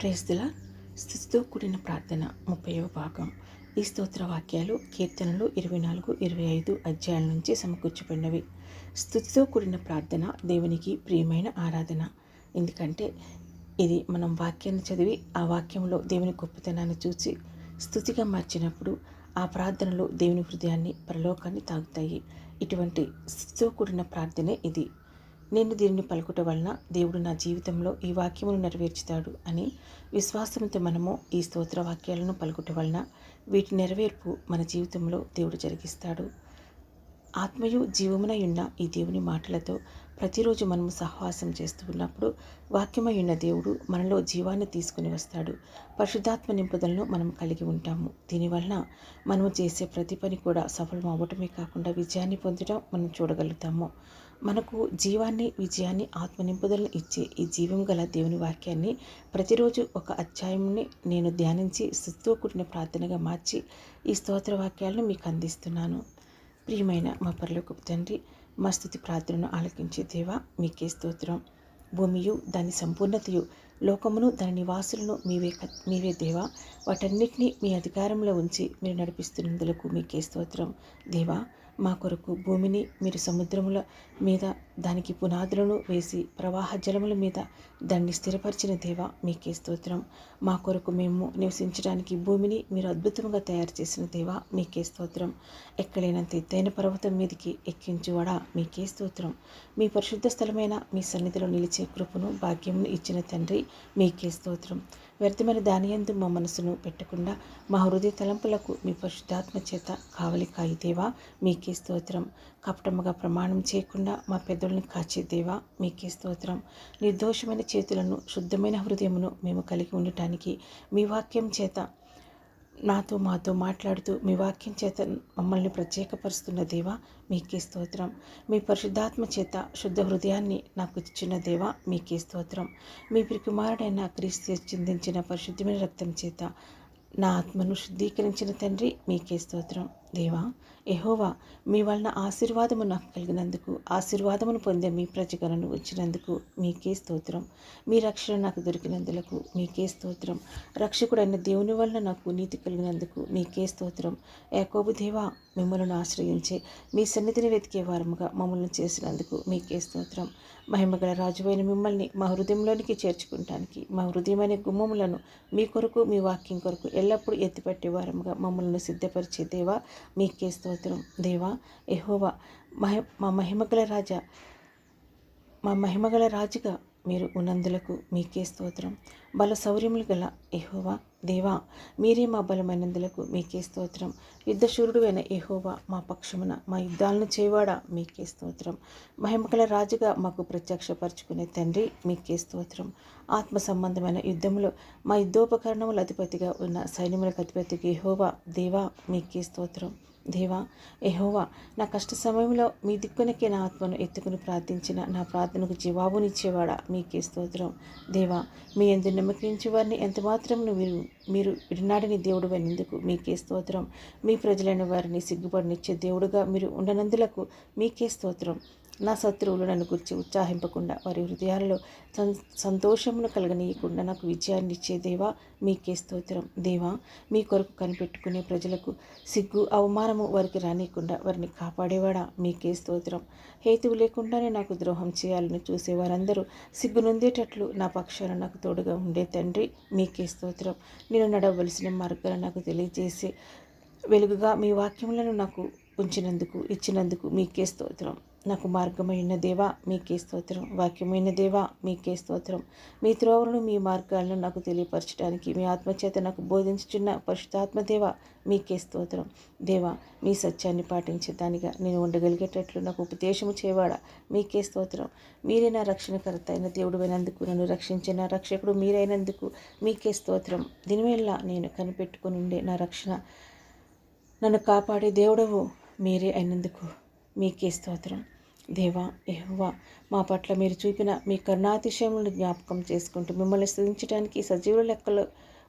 ప్రేస్తుల స్థుతితో కూడిన ప్రార్థన ముప్పైవ భాగం. ఈ స్తోత్ర వాక్యాలు కీర్తనలు ఇరవై నాలుగు ఇరవై ఐదు అధ్యాయాల నుంచి సమకూర్చబడినవి. స్థుతితో కూడిన ప్రార్థన దేవునికి ప్రియమైన ఆరాధన. ఎందుకంటే ఇది మనం వాక్యాన్ని చదివి ఆ వాక్యంలో దేవుని గొప్పతనాన్ని చూసి స్థుతిగా మార్చినప్పుడు ఆ ప్రార్థనలు దేవుని హృదయాన్ని పరలోకాన్ని తాగుతాయి ఇటువంటి స్థుతితో కూడిన ప్రార్థనే ఇది. నేను దీనిని పలుకుట వలన దేవుడు నా జీవితంలో ఈ వాక్యమును నెరవేర్చుతాడు అని విశ్వాసంతో మనము ఈ స్తోత్ర వాక్యాలను పలుకుట వలన వీటి నెరవేర్పు మన జీవితంలో దేవుడు జరిగిస్తాడు. ఆత్మయు జీవమునై ఉన్న ఈ దేవుని మాటలతో ప్రతిరోజు మనము సహవాసం చేస్తూ ఉన్నప్పుడు వాక్యమై ఉన్న దేవుడు మనలో జీవాన్ని తీసుకుని వస్తాడు. పరిశుద్ధాత్మ నింపుదలను మనం కలిగి ఉంటాము. దీనివలన మనము చేసే ప్రతి పని కూడా సఫలం అవ్వటమే కాకుండా విజయాన్ని పొందడం మనం చూడగలుగుతాము. మనకు జీవాన్ని విజయాన్ని ఆత్మనింపుదలను ఇచ్చే ఈ జీవం గల దేవుని వాక్యాన్ని ప్రతిరోజు ఒక అధ్యాయంని నేను ధ్యానించి స్థుతితో కూడిన ప్రార్థనగా మార్చి ఈ స్తోత్ర వాక్యాలను మీకు అందిస్తున్నాను. ప్రియమైన మా పరలోకపు తండ్రి మా స్థుతి ప్రార్థనను ఆలకించే దేవా మీకే స్తోత్రం. భూమియు దాని సంపూర్ణతయు లోకమును దాని నివాసులను మీవే క- మీవే దేవా. వాటన్నిటినీ మీ అధికారంలో ఉంచి మీరు నడిపిస్తున్నందులకు మీకే స్తోత్రం. దేవా మా కొరకు భూమిని మీరు సముద్రముల మీద దానికి పునాదులను వేసి ప్రవాహ జలముల మీద దాన్ని స్థిరపరిచిన దేవా మీకే స్తోత్రం. మా కొరకు మేము నివసించడానికి భూమిని మీరు అద్భుతంగా తయారు చేసిన దేవా మీకే స్తోత్రం. ఎక్కడైనంత ఎత్తైన పర్వతం మీదకి ఎక్కించువాడా మీకే స్తోత్రం. మీ పరిశుద్ధ స్థలమైన మీ సన్నిధిలో నిలిచే కృపను భాగ్యమును ఇచ్చిన తండ్రి మీకే స్తోత్రం. వ్యర్థమైన దానియందు మా మనసును పెట్టకుండా మా హృదయ తలంపులకు మీ పరిశుద్ధాత్మ చేత కావలి కాయిదేవా మీకే స్తోత్రం. కపటముగా ప్రమాణం చేయకుండా మా పెద్దలను కాచేదేవా మీకే స్తోత్రం. నిర్దోషమైన చేతులను శుద్ధమైన హృదయమును మేము కలిగి ఉండటానికి మీ వాక్యం చేత నాతో మాతో మాట్లాడుతూ మీ వాక్యం చేత మమ్మల్ని ప్రత్యేకపరుస్తున్న దేవా మీకే స్తోత్రం. మీ పరిశుద్ధాత్మ చేత శుద్ధ హృదయాన్ని నాకు ఇచ్చిన దేవా మీకే స్తోత్రం. మీ ప్రికుమారుడైన క్రీస్తు చిందించిన పరిశుద్ధమైన రక్తం చేత నా ఆత్మను శుద్ధీకరించిన తండ్రి మీకే స్తోత్రం. దేవా ఎహోవా మీ వలన ఆశీర్వాదము నాకు కలిగినందుకు ఆశీర్వాదమును పొందే మీ ప్రజగలను వచ్చినందుకు మీకే స్తోత్రం. మీ రక్షణ నాకు దొరికినందులకు మీకే స్తోత్రం. రక్షకుడైన దేవుని వలన నాకు నీతి కలిగినందుకు మీకే స్తోత్రం. యాకోబు దేవా మిమ్మల్ని ఆశ్రయించే మీ సన్నిధిని వెతికే వారముగా మమ్మల్ని చేసినందుకు మీకే స్తోత్రం. మహిమగల రాజువైన మిమ్మల్ని మా హృదయంలోనికి చేర్చుకుంటానికి మా హృదయమైన గుమ్మములను మీ కొరకు మీ వాక్యం కొరకు ఎల్లప్పుడూ ఎత్తిపెట్టే వారముగా మమ్మల్ని సిద్ధపరిచే దేవా మీకే స్తోత్రం. దేవా ఎహోవా మహి మా మహిమగల రాజా మా మహిమగల రాజుగా మీరు ఉన్నందులకు మీకే స్తోత్రం. బల శౌర్యములు గల ఎహోవా దేవా మీరే మా బలమైనందులకు మీకే స్తోత్రం. యుద్ధశూరుడు అయిన ఎహోవా మా పక్షమున మా యుద్ధాలను చేవాడా మీకే స్తోత్రం. మహిమకల రాజుగా మాకు ప్రత్యక్షపరచుకునే తండ్రి మీకే స్తోత్రం. ఆత్మ సంబంధమైన యుద్ధంలో మా యుద్ధోపకరణముల అధిపతిగా ఉన్న సైన్యములకు అధిపతికి ఎహోవా దేవా మీకే స్తోత్రం. దేవా ఎహోవా నా కష్ట సమయంలో మీ దిక్కునకే నా ఆత్మను ఎత్తుకుని ప్రార్థించిన నా ప్రార్థనకు జవాబునిచ్చేవాడా మీకే స్తోత్రం. దేవా మీ ఎందు నమ్మకించే వారిని ఎంత మాత్రం మీరు మీరు విడినాడని దేవుడు అయినందుకు మీకే స్తోత్రం. మీ ప్రజలైన వారిని సిగ్గుపడినిచ్చే దేవుడుగా మీరు ఉండనందులకు మీకే స్తోత్రం. నా శత్రువులు నన్ను గురించి ఉత్సాహింపకుండా వారి హృదయాలలో సం సంతోషమును కలగనీయకుండా నాకు విజయాన్ని ఇచ్చే దేవా మీకే స్తోత్రం. దేవా మీ కొరకు కనిపెట్టుకునే ప్రజలకు సిగ్గు అవమానము వారికి రానియకుండా వారిని కాపాడేవాడా? మీకే స్తోత్రం. హేతువు లేకుండానే నాకు ద్రోహం చేయాలని చూసే వారందరూ సిగ్గు నొందేటట్లు నా పక్షాన నాకు తోడుగా ఉండే తండ్రి మీకే స్తోత్రం. నేను నడవలసిన మార్గాలు నాకు తెలియజేసి వెలుగుగా మీ వాక్యములను నాకు ఉంచినందుకు ఇచ్చినందుకు మీకే స్తోత్రం. నాకు మార్గమైన దేవా మీకే స్తోత్రం. వాక్యమైన దేవా మీకే స్తోత్రం. మీ త్రోవలను మీ మార్గాలను నాకు తెలియపరచడానికి మీ ఆత్మచేత నాకు బోధించుచున్న పరిశుద్ధాత్మదేవ మీకే స్తోత్రం. దేవా మీ సత్యాన్ని పాటించే దానిగా నేను ఉండగలిగేటట్లు నాకు ఉపదేశము చేయవాడా? మీకే స్తోత్రం. మీరే నా రక్షణకర్త అయిన దేవుడు అయినందుకు నన్ను రక్షించిన రక్షకుడు మీరైనందుకు మీకే స్తోత్రం. దీనివల్ల నేను కనిపెట్టుకుని ఉండే నా రక్షణ నన్ను కాపాడే దేవుడవు మీరే అయినందుకు మీకే స్తోత్రం. దేవా యెహోవా మా పట్ల మీరు చూపిన మీ కరుణాతిశయములను జ్ఞాపకం చేసుకుంటూ మిమ్మల్ని స్థుతించడానికి సజీవుల లెక్కలు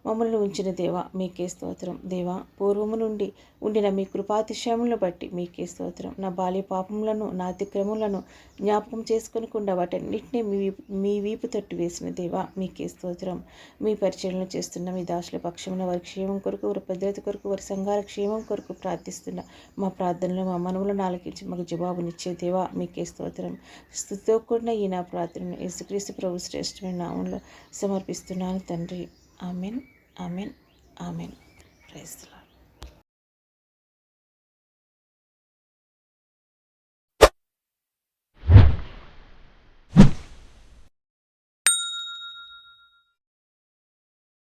మమ్మల్ని ఉంచిన దేవా మీకే స్తోత్రం. దేవా పూర్వము నుండి ఉండిన మీ కృపాతిశయములను బట్టి మీకే స్తోత్రం. నా బాల్య పాపములను నా అతిక్రములను జ్ఞాపకం చేసుకొనకుండా వాటన్నిటినీ మీ మీ వీపు తట్టు వేసిన దేవా మీకే స్తోత్రం. మీ పరిచయలను చేస్తున్న మీ దాసుల పక్షమున వారి క్షేమం కొరకు వారి భద్రత కొరకు వారి సంఘాల క్షేమం కొరకు ప్రార్థిస్తున్న మా ప్రార్థనలు మా మనవులను నాలుగించి మాకు జవాబునిచ్చే దేవా మీకే స్తోత్రం. స్థుతితో కూడిన ఈ నా ప్రార్థనను యేసుక్రీస్తు ప్రభు శ్రేష్టమైన నామంలో సమర్పిస్తున్నాను తండ్రి. Amen amen amen. ప్రైజ్